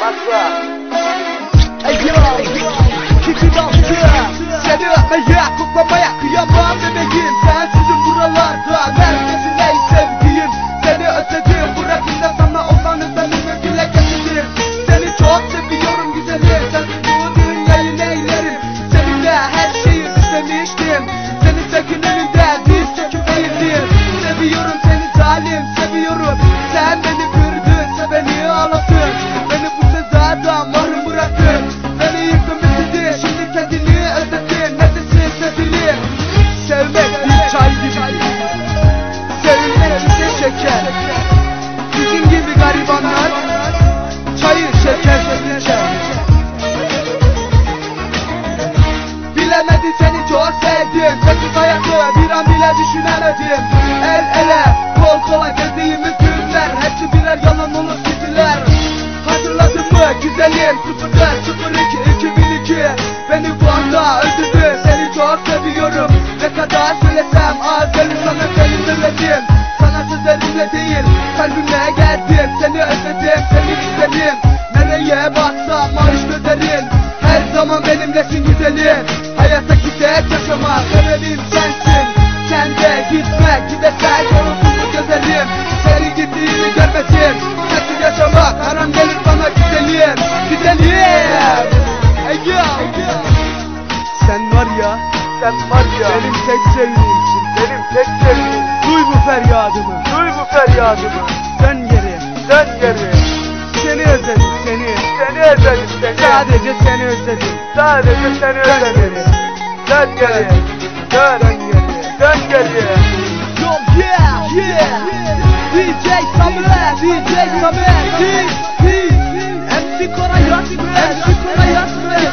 What's up? Hey, yo, keep it on bile düşünemedim El ele kol kola gezdiğimiz günler Hepsi birer yalan olup gittiler. Hatırladın mı güzelim? 04 02 2002 Beni bu anda öldürdü Seni çok seviyorum. Ne kadar söylesem az gelir sana seni söyledim Sana sözlerimle değil kalbimle geldim. Seni özledim seni istedim. Nereye baksam maaş gözlerin. Her zaman benimlesin güzelim. Hayattaki tek yaşamak sebebim Sen de gitme gidersen yolunu gözelim Seni gittiğini görmesin Sensiz yaşamak haram gelir bana Güzelim Ey yo Sen var ya Sen var ya. Benim tek sevdiğimsin benim tek sevdiğim Duy bu feryadımı Duy bu feryadımı. Dön geri Dön geri. Seni özledim seni. Seni özledim seni. Sadece seni özledim. Sadece seni özledim. Dön geri. Dön Dön geri. Dön ses guerrières. Yo, yeah, yeah, DJ Samuel, DJ Samuel, MC Koray MC Koray Rasmet,